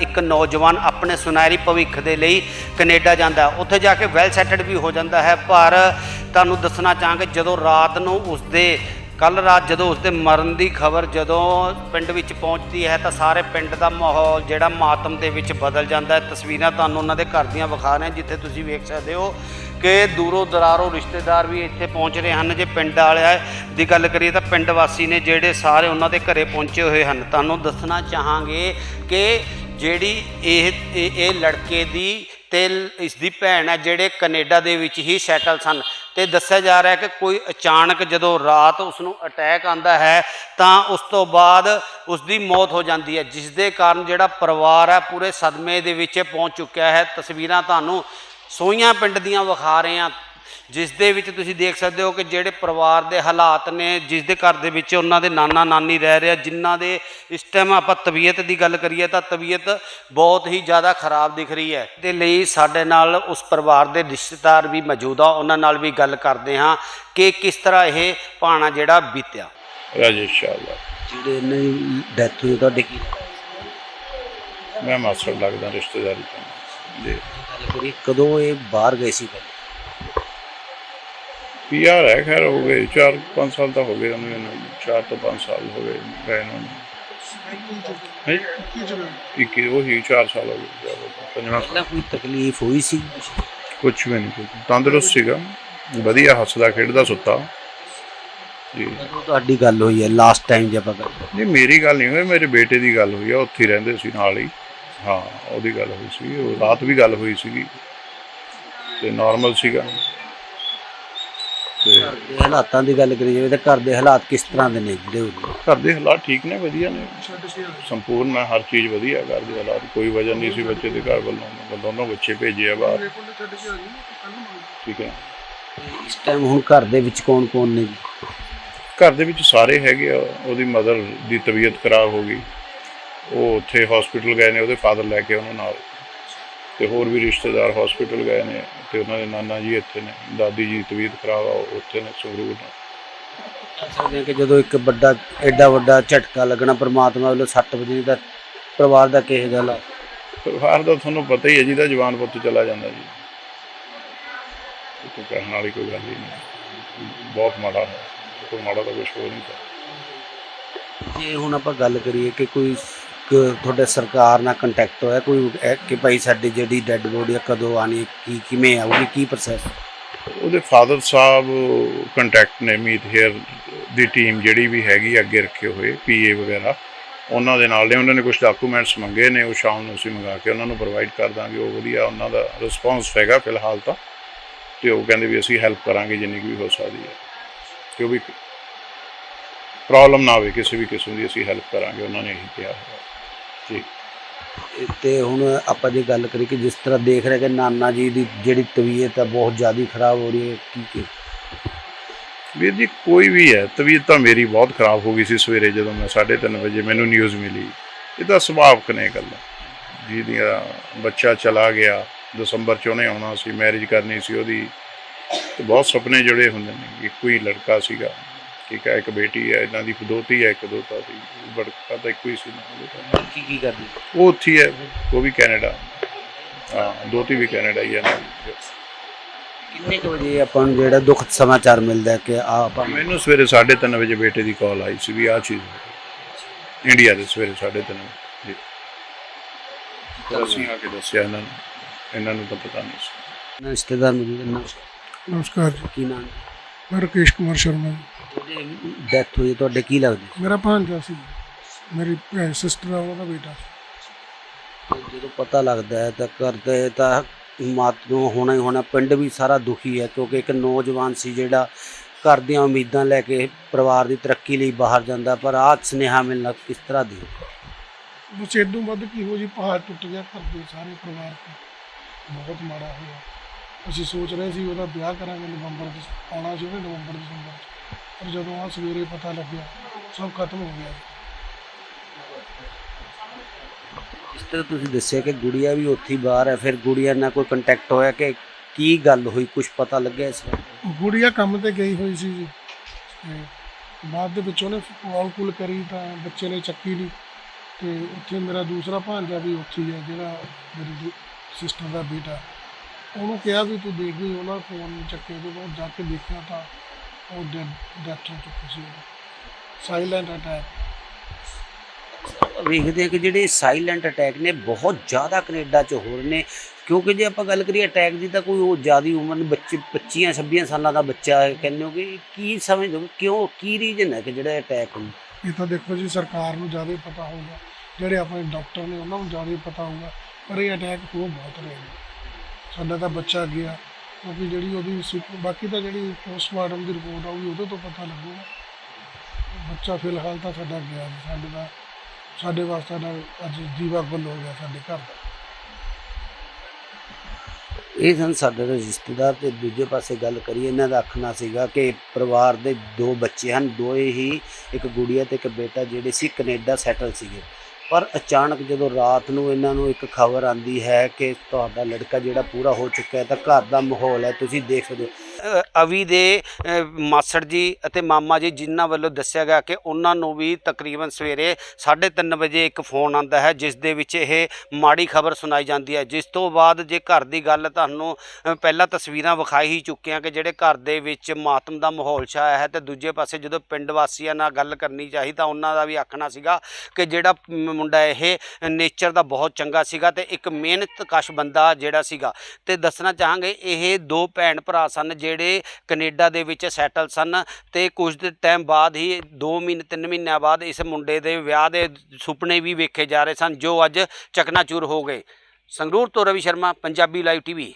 ਇੱਕ ਨੌਜਵਾਨ ਆਪਣੇ ਸੁਨਹਿਰੀ ਭਵਿੱਖ ਦੇ ਲਈ ਕੈਨੇਡਾ ਜਾਂਦਾ ਉੱਥੇ ਜਾ ਕੇ ਵੈਲ ਸੈਟਲਡ ਵੀ ਹੋ ਜਾਂਦਾ ਹੈ, ਪਰ ਤੁਹਾਨੂੰ ਦੱਸਣਾ ਚਾਹਾਂਗੇ, ਜਦੋਂ ਰਾਤ ਨੂੰ ਉਸਦੇ ਕੱਲ ਰਾਤ ਜਦੋਂ ਉਸਦੇ ਮਰਨ ਦੀ ਖਬਰ ਜਦੋਂ ਪਿੰਡ ਵਿੱਚ ਪਹੁੰਚਦੀ ਹੈ, ਤਾਂ ਸਾਰੇ ਪਿੰਡ ਦਾ ਮਾਹੌਲ ਜਿਹੜਾ ਮਾਤਮ ਦੇ ਵਿੱਚ ਬਦਲ ਜਾਂਦਾ ਹੈ। ਤਸਵੀਰਾਂ ਤੁਹਾਨੂੰ ਉਹਨਾਂ ਦੇ ਘਰ ਦੀਆਂ ਵਿਖਾ ਰਹੇ ਜਿੱਥੇ ਤੁਸੀਂ ਵੇਖ ਸਕਦੇ ਹੋ ਕਿ ਦੂਰੋਂ ਦਰਾਰੋਂ ਰਿਸ਼ਤੇਦਾਰ ਵੀ ਇੱਥੇ ਪਹੁੰਚ ਰਹੇ ਹਨ। ਜੇ ਪਿੰਡ ਵਾਲਿਆਂ ਦੀ ਗੱਲ ਕਰੀਏ, ਤਾਂ ਪਿੰਡ ਵਾਸੀ ਨੇ ਜਿਹੜੇ ਸਾਰੇ ਉਹਨਾਂ ਦੇ ਘਰੇ ਪਹੁੰਚੇ ਹੋਏ ਹਨ। ਤੁਹਾਨੂੰ ਦੱਸਣਾ ਚਾਹਾਂਗੇ ਕਿ ਜਿਹੜੀ ਇਹ ਇਹ ਇਹ ਲੜਕੇ ਦੀ ਤੇ ਇਸ ਦੀ ਭੈਣ ਹੈ ਜਿਹੜੇ ਕੈਨੇਡਾ ਦੇ ਵਿੱਚ ਹੀ ਸੈਟਲ ਸਨ। ਤੇ ਦੱਸਿਆ ਜਾ ਰਿਹਾ ਹੈ ਕਿ ਕੋਈ ਅਚਾਨਕ ਜਦੋਂ ਰਾਤ ਉਸ ਨੂੰ ਅਟੈਕ ਆਂਦਾ ਹੈ, ਤਾਂ ਉਸ ਤੋਂ ਬਾਅਦ ਉਸ ਦੀ ਮੌਤ ਹੋ ਜਾਂਦੀ ਹੈ, ਜਿਸ ਦੇ ਕਾਰਨ ਜਿਹੜਾ ਪਰਿਵਾਰ ਹੈ ਪੂਰੇ ਸਦਮੇ ਦੇ ਵਿੱਚ ਪਹੁੰਚ ਚੁੱਕਿਆ ਹੈ। ਤਸਵੀਰਾਂ ਤੁਹਾਨੂੰ ਸੋਈਆਂ ਪਿੰਡ ਦੀਆਂ ਵਿਖਾ ਰਹੇ ਹਾਂ। ਜਿਸ ਦੇ ਵਿੱਚ ਤੁਸੀਂ ਦੇਖ ਸਕਦੇ ਹੋ ਕਿ ਜਿਹੜੇ ਪਰਿਵਾਰ ਦੇ ਹਾਲਾਤ ਨੇ ਜਿਸ ਦੇ ਘਰ ਦੇ ਵਿੱਚ ਉਹਨਾਂ ਦੇ ਨਾਨਾ ਨਾਨੀ ਰਹਿ ਰਿਹਾ ਜਿਨ੍ਹਾਂ ਦੇ ਇਸ ਟਾਈਮ ਆਪਾਂ ਤਬੀਅਤ ਦੀ ਗੱਲ ਕਰੀਏ ਤਾਂ ਤਬੀਅਤ ਬਹੁਤ ਹੀ ਜ਼ਿਆਦਾ ਖਰਾਬ ਦਿਖ ਰਹੀ ਹੈ। ਦੇ ਲਈ ਸਾਡੇ ਨਾਲ ਉਸ ਪਰਿਵਾਰ ਦੇ ਰਿਸ਼ਤੇਦਾਰ ਵੀ ਮੌਜੂਦ ਆ ਉਹਨਾਂ ਨਾਲ ਵੀ ਗੱਲ ਕਰਦੇ ਹਾਂ ਕਿ ਕਿਸ ਤਰ੍ਹਾਂ ਇਹ ਪਾਣਾ ਜਿਹੜਾ ਬੀਤਿਆ। ਰਾਜੇਸ਼ ਸ਼ਾਹਲਾ ਜਿਹੜੇ ਦੀ ਡੈਥ ਹੋਈ ਤੁਹਾਡੇ ਕੀ ਮੈਂ ਮਾਸਟਰ ਲੱਗਦਾ ਰਿਸ਼ਤੇਦਾਰੀ ਤੋਂ। ਜੀ। ਕਦੋਂ ਇਹ ਬਾਹਰ ਗਏ ਸੀ? ਪੀਆਰ ਹੈ ਖੈਰ ਹੋ ਗਏ 4-5 ਸਾਲ ਤਾਂ ਹੋ ਗਏ ਉਹਨੂੰ ਇਹਨੂੰ 4 ਤੋਂ 5 ਸਾਲ ਹੋ ਗਏ ਗਏ ਨੂੰ ਹੈ ਇੱਕ ਉਹੀ 4 ਸਾਲ ਹੋ ਗਏ ਪੰਜਵਾਂ ਸਾਲ। ਪਹਿਲਾਂ ਕੋਈ ਤਕਲੀਫ ਹੋਈ ਸੀ? ਕੁਝ ਵੀ ਨਹੀਂ ਕੋਈ ਤੰਦਰੁਸਤ ਸੀਗਾ। ਵਧੀਆ ਹੱਸਦਾ ਖੇਡਦਾ ਸੁੱਤਾ। ਜੀ। ਤੁਹਾਡੀ ਗੱਲ ਹੋਈ ਹੈ ਲਾਸਟ ਟਾਈਮ ਜਦ ਆਪਾਂ ਗੱਲ ਨਹੀਂ ਮੇਰੀ ਗੱਲ ਨਹੀਂ ਹੋਈ ਮੇਰੇ ਬੇਟੇ ਦੀ ਗੱਲ ਹੋਈ ਆ ਉੱਥੇ ਹੀ ਰਹਿੰਦੇ ਸੀ ਨਾਲ ਹੀ। ਹਾਂ ਉਹਦੀ ਗੱਲ ਹੋਈ ਸੀ ਉਹ ਰਾਤ ਵੀ ਗੱਲ ਹੋਈ ਸੀਗੀ। ਤੇ ਨਾਰਮਲ ਸੀਗਾ। ਤੇ ਘਰ ਦੇ ਹਾਲਾਤਾਂ ਦੀ ਗੱਲ ਕਰੀ ਜਾਵੇ ਤਾਂ ਘਰ ਦੇ ਹਾਲਾਤ ਕਿਸ ਤਰ੍ਹਾਂ ਦੇ ਨੇ ਜਿਹੜੇ ਹੋਏ ਘਰ ਦੇ ਹਾਲਾਤ ਠੀਕ ਨੇ ਵਧੀਆ ਨੇ। ਸੰਪੂਰਨ ਹੈ ਹਰ ਚੀਜ਼ ਵਧੀਆ ਘਰ ਦੇ ਹਾਲਾਤ ਕੋਈ ਵਜ੍ਹਾ ਨਹੀਂ ਸੀ ਬੱਚੇ ਦੇ ਘਰ ਵੱਲੋਂ ਮੈਂ ਦੋਨੋਂ ਬੱਚੇ ਭੇਜੇ ਆ ਬਾਹਰ। ਠੀਕ ਹੈ। ਇਸ ਟਾਈਮ ਹੁਣ ਘਰ ਦੇ ਵਿੱਚ ਕੌਣ ਕੌਣ ਨੇ? ਜੀ? ਘਰ ਦੇ ਵਿੱਚ ਸਾਰੇ ਹੈਗੇ ਆ ਉਹਦੀ ਮਦਰ ਦੀ ਤਬੀਅਤ ਖਰਾਬ ਹੋ ਗਈ। ਉਹ ਉੱਥੇ ਹਸਪੀਟਲ ਗਏ ਨੇ ਉਹਦੇ ਫਾਦਰ ਲੈ ਕੇ ਉਹਨਾਂ ਨਾਲ। ਤੇ ਹੋਰ ਵੀ ਰਿਸ਼ਤੇਦਾਰ ਹਸਪੀਟਲ ਗਏ ਨੇ ਤੇ ਉਹਨਾਂ ਦੇ ਨਾਨਾ ਜੀ ਇੱਥੇ ਨੇ ਦਾਦੀ ਜੀ ਤਬੀਅਤ ਖਰਾਬ ਆ ਉਹ ਉੱਥੇ ਨੇ ਸੰਗਰੂਰ ਨੇ। ਕਹਿ ਸਕਦੇ ਹਾਂ ਕਿ ਜਦੋਂ ਇੱਕ ਵੱਡਾ ਐਡਾ ਵੱਡਾ ਝਟਕਾ ਲੱਗਣਾ ਪ੍ਰਮਾਤਮਾ ਵੱਲੋਂ 6 ਵਜੇ ਦਾ ਪਰਿਵਾਰ ਦਾ ਕਿਹੋ ਜਿਹਾ ਹਾਲਾਤ? ਪਰਿਵਾਰ ਦਾ ਤੁਹਾਨੂੰ ਪਤਾ ਹੀ ਹੈ ਜਿਹਦਾ ਜਵਾਨ ਪੁੱਤ ਚਲਾ ਜਾਂਦਾ ਜੀ। ਤਾਂ ਕਹਿਣ ਵਾਲੀ ਕੋਈ ਗੱਲ ਹੀ ਨਹੀਂ। ਬਹੁਤ ਮਾੜਾ ਹੈ। ਕੋਈ ਮਾੜਾ ਤਾਂ ਕੁਝ ਹੋ ਨਹੀਂ ਸਕਦਾ। ਜੇ ਹੁਣ ਆਪਾਂ ਗੱਲ ਕਰੀਏ ਕਿ ਕੋਈ ਤੁਹਾਡੇ ਸਰਕਾਰ ਨਾਲ ਕੰਟੈਕਟ ਹੋਇਆ ਕੋਈ, ਇਹ ਕਿ ਭਾਈ ਸਾਡੀ ਜਿਹੜੀ ਡੈੱਡ ਬੋਡੀ ਆ, ਕਦੋਂ ਆਣੀ ਕੀ, ਕਿਵੇਂ ਆਊਗੀ, ਕੀ ਪ੍ਰੋਸੈਸ ਉਹਦੇ ਫਾਦਰ ਸਾਹਿਬ ਕੰਟੈਕਟ ਨੇ ਮੀਤ ਹੇਅਰ ਦੀ ਟੀਮ ਜਿਹੜੀ ਵੀ ਹੈਗੀ ਆ, ਅੱਗੇ ਰੱਖੇ ਹੋਏ ਪੀਏ ਵਗੈਰਾ, ਉਹਨਾਂ ਦੇ ਨਾਲ ਨੇ, ਉਹਨਾਂ ਨੇ ਕੁਝ ਡਾਕੂਮੈਂਟਸ ਮੰਗੇ ਨੇ, ਉਹ ਸ਼ਾਮ ਨੂੰ ਅਸੀਂ ਮੰਗਾ ਕੇ ਉਹਨਾਂ ਨੂੰ ਪ੍ਰੋਵਾਈਡ ਕਰ ਦਾਂਗੇ, ਉਹ ਵਧੀਆ ਉਹਨਾਂ ਦਾ ਰਿਸਪੌਂਸ ਹੈਗਾ ਫਿਲਹਾਲ ਤਾਂ, ਤੇ ਉਹ ਕਹਿੰਦੇ ਵੀ ਅਸੀਂ ਹੈਲਪ ਕਰਾਂਗੇ ਜਿੰਨੀ ਕੁ ਵੀ ਹੋ ਸਕਦੀ ਹੈ। ਕਿ ਉਹ ਵੀ ਪ੍ਰੋਬਲਮ ਨਾ ਆਵੇ, ਕਿਸੇ ਵੀ ਕਿਸਮ ਦੀ ਅਸੀਂ ਹੈਲਪ ਕਰਾਂਗੇ, ਉਹਨਾਂ ਨੇ ਇਹੀ ਕਿਹਾ ਹੈ ਜੀ। ਤੇ ਹੁਣ ਆਪਾਂ ਜੇ ਗੱਲ ਕਰੀਏ ਕਿ ਜਿਸ ਤਰ੍ਹਾਂ ਦੇਖ ਰਹੇ ਕਿ ਨਾਨਾ ਜੀ ਦੀ ਜਿਹੜੀ ਤਬੀਅਤ ਆ ਬਹੁਤ ਜ਼ਿਆਦਾ ਖਰਾਬ ਹੋ ਰਹੀ ਹੈ ਕੀ ਕੀ? ਵੀਰ ਜੀ ਕੋਈ ਵੀ ਹੈ ਤਬੀਅਤ ਤਾਂ ਮੇਰੀ ਬਹੁਤ ਖਰਾਬ ਹੋ ਗਈ ਸੀ ਸਵੇਰੇ ਜਦੋਂ ਮੈਂ 3:30 ਵਜੇ ਮੈਨੂੰ ਨਿਊਜ਼ ਮਿਲੀ। ਇਹ ਤਾਂ ਸੁਭਾਵਕ ਨੇ ਗੱਲਾਂ? ਜਿਹਦੀਆਂ ਬੱਚਾ ਚਲਾ ਗਿਆ ਦਸੰਬਰ ਚ ਉਹਨੇ ਆਉਣਾ ਸੀ ਮੈਰਿਜ ਕਰਨੀ ਸੀ ਉਹਦੀ। ਤੇ ਬਹੁਤ ਸੁਪਨੇ ਜੁੜੇ ਹੁੰਦੇ ਨੇ ਇੱਕੋ ਹੀ ਲੜਕਾ ਸੀਗਾ। ਠੀਕ ਹੈ ਇੱਕ ਬੇਟੀ ਹੈ ਇਹਨਾਂ ਦੀ ਦੋਤੀ ਹੈ ਇੱਕ ਦੋਤਾ ਸੀ ਬੜਕਾ ਤਾਂ ਇੱਕੋ ਹੀ ਸੀ। ਕੀ ਕੀ ਕਰਦੀ? ਉਹ ਉੱਥੇ ਹੀ ਉਹ ਵੀ ਕੈਨੇਡਾ। ਹਾਂ ਦੋਤੀ ਵੀ ਕੈਨੇਡਾ ਹੀ ਹੈ। ਨਾ ਕਿੰਨੇ ਕੁ ਵਜੇ ਆਪਾਂ ਨੂੰ ਜਿਹੜਾ ਦੁੱਖ ਸਮਾਚਾਰ ਮਿਲਦਾ ਕਿ ਆ ਆਪਾਂ ਮੈਨੂੰ ਸਵੇਰੇ 3:30 ਵਜੇ ਬੇਟੇ ਦੀ ਕਾਲ ਆਈ ਸੀ ਵੀ ਆਹ ਚੀਜ਼। ਇੰਡੀਆ ਦੇ ਸਵੇਰੇ 3:30 ਜੀ। ਤਾਂ ਅਸੀਂ ਆ ਕੇ ਦੱਸਿਆ ਇਹਨਾਂ ਨੂੰ। ਇਹਨਾਂ ਨੂੰ ਤਾਂ ਪਤਾ ਨਹੀਂ ਸੀ। ਰਿਸ਼ਤੇਦਾਰ ਨੇ ਨਮਸਕਾਰ ਜੀ। ਕੀ ਨਾਮ? ਮੈਂ ਰਕੇਸ਼ ਕੁਮਾਰ ਸ਼ਰਮਾ ਜੀ। ਡੈਥ ਹੋਈ ਹੈ, ਤੁਹਾਡੇ ਕੀ ਲੱਗਦਾ? ਮੇਰਾ ਭਾਂਜਾ ਸੀ। ਮੇਰੀ ਸਿਸਟਰ ਆ ਉਹਦਾ ਬੇਟਾ ਤੇ ਜਦੋਂ ਪਤਾ ਲੱਗਦਾ ਹੈ ਤਾਂ ਕਰਦੇ ਤਾਂ ਮਾਤ ਨੂੰ ਹੋਣਾ ਹੀ ਹੋਣਾ ਪਿੰਡ ਵੀ ਸਾਰਾ ਦੁਖੀ ਹੈ ਕਿਉਂਕਿ ਇੱਕ ਨੌਜਵਾਨ ਸੀ ਜਿਹੜਾ ਘਰ ਦੀਆਂ ਉਮੀਦਾਂ ਲੈ ਕੇ ਪਰਿਵਾਰ ਦੀ ਤਰੱਕੀ ਲਈ ਬਾਹਰ ਜਾਂਦਾ ਪਰ ਆਹ ਸੁਨੇਹਾ ਮਿਲਣਾ ਕਿਸ ਤਰ੍ਹਾਂ ਦੀ ਬਸ ਇਦੋਂ ਵੱਧ ਕੀ ਹੋ ਜੀ ਪਹਾੜ ਟੁੱਟ ਗਿਆ ਘਰ ਦੇ ਸਾਰੇ ਪਰਿਵਾਰ ਦਾ ਬਹੁਤ ਮਾੜਾ ਹੋਇਆ। ਅਸੀਂ ਸੋਚ ਰਹੇ ਸੀ ਉਹਦਾ ਵਿਆਹ ਕਰਾਂਗੇ ਨਵੰਬਰ ਚ ਆਉਣਾ ਸੀ ਉਹਨੇ ਨਵੰਬਰ ਦਸੰਬਰ ਚ। ਪਰ ਜਦੋਂ ਆ ਸਵੇਰੇ ਪਤਾ ਲੱਗਿਆ ਸਭ ਖਤਮ ਹੋ ਗਿਆ। ਜਿਸ ਤਰ੍ਹਾਂ ਤੁਸੀਂ ਦੱਸਿਆ ਕਿ ਗੁੜੀਆ ਵੀ ਉੱਥੇ ਹੀ ਬਾਹਰ ਹੈ ਫਿਰ ਗੁੜੀਆ ਨਾਲ ਕੋਈ ਕੰਟੈਕਟ ਹੋਇਆ ਕਿ ਕੀ ਗੱਲ ਹੋਈ ਕੁਝ ਪਤਾ ਲੱਗਿਆ ਇਸ ਬਾਰੇ? ਗੁੜੀਆ ਕੰਮ ਤੇ ਗਈ ਹੋਈ ਸੀ ਜੀ। ਤੇ ਬਾਅਦ ਦੇ ਵਿੱਚ ਉਹਨੇ ਕਾਲ ਕੁਲ ਕਰੀ ਤਾਂ ਬੱਚੇ ਨੇ ਚੱਕੀ ਨਹੀਂ ਤੇ ਉੱਥੇ ਮੇਰਾ ਦੂਸਰਾ ਭਾਂਜਾ ਵੀ ਉੱਥੇ ਹੀ ਹੈ ਜਿਹੜਾ ਮੇਰੀ ਸਿਸਟਰ ਦਾ ਬੇਟਾ। ਉਹਨੂੰ ਕਿਹਾ ਵੀ ਤੂੰ ਦੇਖ ਵੀ ਉਹਨਾਂ ਫੋਨ ਚੱਕੇ ਤੇ ਉਹ ਜਾ ਕੇ ਦੇਖਿਆ ਤਾਂ ਉਹ ਡੈਥ ਹੋ ਚੁੱਕੀ ਸੀ ਸਾਇਲੈਂਟ ਅਟੈਕ ਵੇਖਦੇ ਆ ਕਿ ਜਿਹੜੇ ਸਾਇਲੈਂਟ ਅਟੈਕ ਨੇ ਬਹੁਤ ਜ਼ਿਆਦਾ ਕੈਨੇਡਾ 'ਚ ਹੋ ਰਹੇ ਨੇ। ਕਿਉਂਕਿ ਜੇ ਆਪਾਂ ਗੱਲ ਕਰੀਏ ਅਟੈਕ ਦੀ ਤਾਂ ਕੋਈ ਉਹ ਜ਼ਿਆਦੀ ਉਮਰ ਬੱਚੇ 25 26 ਸਾਲਾਂ ਦਾ ਬੱਚਾ ਹੈ ਕਹਿੰਦੇ ਹੋ ਕਿ ਕੀ ਸਮਝਦੇ ਹੋ ਕਿਉਂ ਕੀ ਰੀਜਨ ਹੈ ਕਿ ਜਿਹੜਾ ਅਟੈਕ ਹੋਣ ਇਹ ਤਾਂ ਦੇਖੋ ਜੀ ਸਰਕਾਰ ਨੂੰ ਜ਼ਿਆਦਾ ਪਤਾ ਹੋਊਗਾ। ਜਿਹੜੇ ਆਪਣੇ ਡਾਕਟਰ ਨੇ ਉਹਨਾਂ ਨੂੰ ਜ਼ਿਆਦਾ ਪਤਾ ਹੋਊਗਾ। ਪਰ ਇਹ ਅਟੈਕ ਹੋ ਬਹੁਤ ਰਹੇ ਨੇ। ਸਾਡਾ ਤਾਂ ਬੱਚਾ ਗਿਆ। ਕਿਉਂਕਿ ਜਿਹੜੀ ਉਹਦੀ ਸੁ- ਬਾਕੀ ਤਾਂ ਜਿਹੜੀ ਪੋਸਟਮਾਰਟਮ ਦੀ ਰਿਪੋਰਟ ਆਊਗੀ, ਉਹਦੇ ਤੋਂ ਪਤਾ ਲੱਗੂਗਾ। ਬੱਚਾ ਫਿਲਹਾਲ ਤਾਂ ਸਾਡਾ ਗਿਆ ਜੀ ਸਾਡੇ ਦਾ ਸਾਡੇ ਵਾਸਤੇ ਤਾਂ ਅੱਜ ਜੀਵਾ ਗੁੱਲ ਹੋ ਗਿਆ ਸਾਡੇ ਘਰ ਦਾ। ਇਹ ਸਨ ਸਾਡੇ ਰਿਸ਼ਤੇਦਾਰ ਤੇ ਦੂਜੇ ਪਾਸੇ ਗੱਲ ਕਰੀਏ, ਇਹਨਾਂ ਦਾ ਆਖਣਾ ਸੀਗਾ ਕਿ ਪਰਿਵਾਰ ਦੇ ਦੋ ਬੱਚੇ ਹਨ। ਦੋਏ ਹੀ ਇੱਕ ਗੁੜੀਆ ਤੇ ਇੱਕ ਬੇਟਾ, ਜਿਹੜੇ ਸੀ ਕੈਨੇਡਾ ਸੈਟਲ ਸੀਗੇ। ਪਰ ਅਚਾਨਕ ਜਦੋਂ ਰਾਤ ਨੂੰ ਇਹਨਾਂ ਨੂੰ ਇੱਕ ਖਬਰ ਆਂਦੀ ਹੈ ਕਿ ਤੁਹਾਡਾ ਲੜਕਾ ਜਿਹੜਾ ਪੂਰਾ ਹੋ ਚੁੱਕਾ ਹੈ ਤਾਂ ਘਰ ਦਾ ਮਾਹੌਲ ਹੈ, ਤੁਸੀਂ ਦੇਖ ਸਕਦੇ ਹੋ। ਅਵੀ ਦੇ ਮਾਸੜ ਜੀ ਅਤੇ ਮਾਮਾ ਜੀ ਜਿਨ੍ਹਾਂ ਵੱਲੋਂ ਦੱਸਿਆ ਗਿਆ ਕਿ ਉਹਨਾਂ ਨੂੰ ਵੀ ਤਕਰੀਬਨ ਸਵੇਰੇ 3:30 ਵਜੇ ਇੱਕ ਫੋਨ ਆਉਂਦਾ ਹੈ, ਜਿਸ ਦੇ ਵਿੱਚ ਇਹ ਮਾੜੀ ਖਬਰ ਸੁਣਾਈ ਜਾਂਦੀ ਹੈ। ਜਿਸ ਤੋਂ ਬਾਅਦ ਜੇ ਘਰ ਦੀ ਗੱਲ ਤੁਹਾਨੂੰ ਪਹਿਲਾਂ ਤਸਵੀਰਾਂ ਵਿਖਾਈ ਹੀ ਚੁੱਕੀਆਂ ਕਿ ਜਿਹੜੇ ਘਰ ਦੇ ਵਿੱਚ ਮਾਤਮ ਦਾ ਮਾਹੌਲ ਛਾਇਆ ਹੈ ਤੇ ਦੂਜੇ ਪਾਸੇ ਜਦੋਂ ਪਿੰਡ ਵਾਸੀਆਂ ਨਾਲ ਗੱਲ ਕਰਨੀ ਚਾਹੀ ਤਾਂ ਉਹਨਾਂ ਦਾ ਵੀ ਆਖਣਾ ਸੀਗਾ ਕਿ ਜਿਹੜਾ ਮੁੰਡਾ ਇਹ ਨੇਚਰ ਦਾ ਬਹੁਤ ਚੰਗਾ ਸੀਗਾ ਤੇ ਇੱਕ ਮਿਹਨਤ ਕਸ਼ ਬੰਦਾ ਜਿਹੜਾ ਸੀਗਾ। ਤੇ ਦੱਸਣਾ ਚਾਹਾਂਗੇ ਇਹ ਦੋ ਭੈਣ ਭਰਾ ਸਨ ਜਿਹੜੇ ਕੈਨੇਡਾ ਦੇ ਵਿੱਚ ਸੈਟਲ ਸਨ ਤੇ ਕੁਝ ਟਾਈਮ ਬਾਅਦ ਹੀ 2 ਮਹੀਨੇ 3 ਮਹੀਨਿਆਂ ਬਾਅਦ ਇਸ ਮੁੰਡੇ ਦੇ ਵਿਆਹ ਦੇ ਸੁਪਨੇ ਵੀ ਵੇਖੇ ਜਾ ਰਹੇ ਸਨ ਜੋ ਅੱਜ ਚਕਨਾਚੂਰ ਹੋ ਗਏ। ਸੰਗਰੂਰ ਤੋਂ ਰਵੀ ਸ਼ਰਮਾ, ਪੰਜਾਬੀ ਲਾਈਵ ਟੀਵੀ